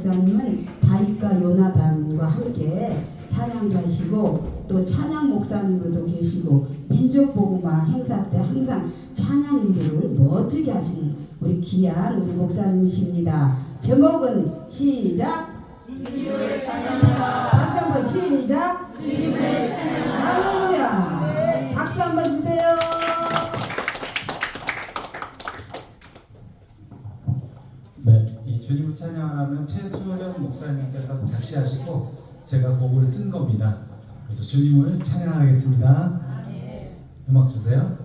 목사님은 다윗과 요나단과 함께 찬양도 하시고 또 찬양 목사님으로도 계시고 민족 복음화 행사 때 항상 찬양 인도를 멋지게 하시는 우리 귀한 우리 목사님이십니다. 제목은 시작. 주님을 찬양하는 최수령 목사님께서 작시하시고 제가 곡을 쓴 겁니다. 그래서 주님을 찬양하겠습니다. 음악 주세요.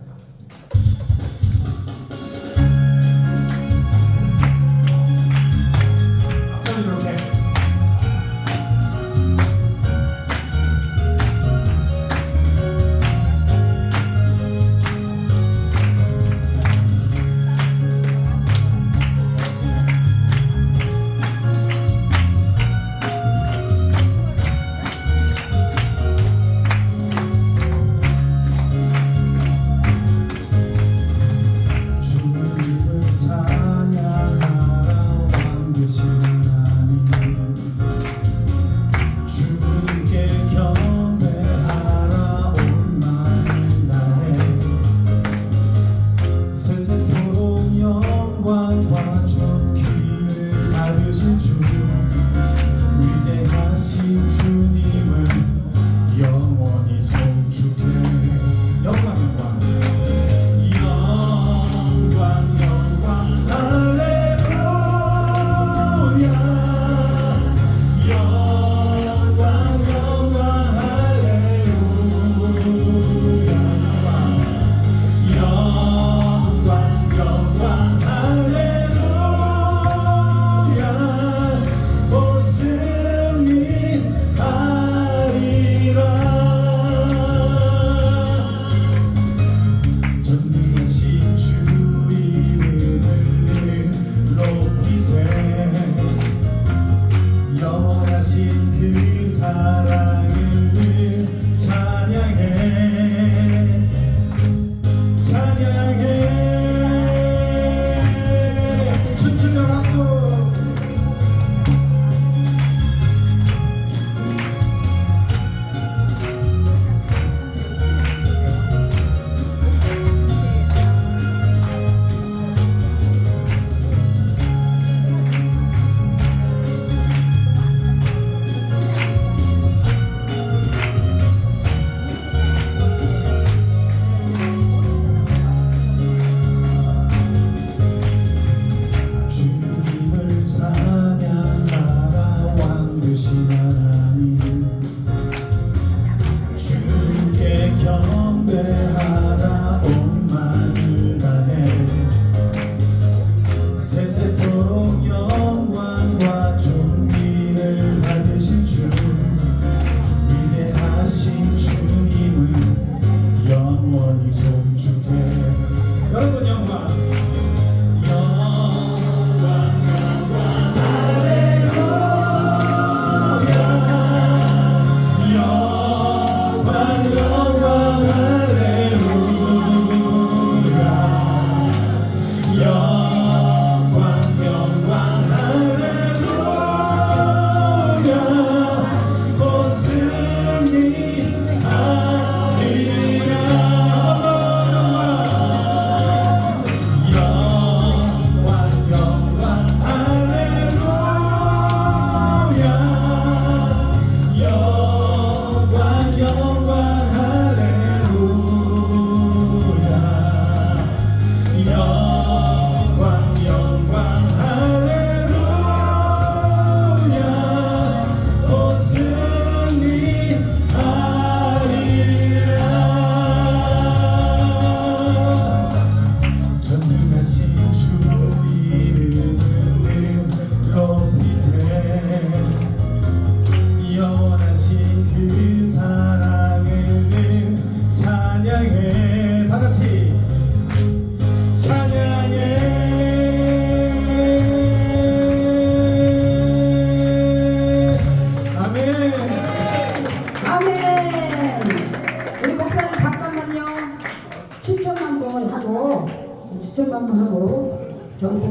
Can be. her 그 사랑을 찬양해. 다 같이. 찬양해. 7천만 원 하고 7천만 원 하고 경고.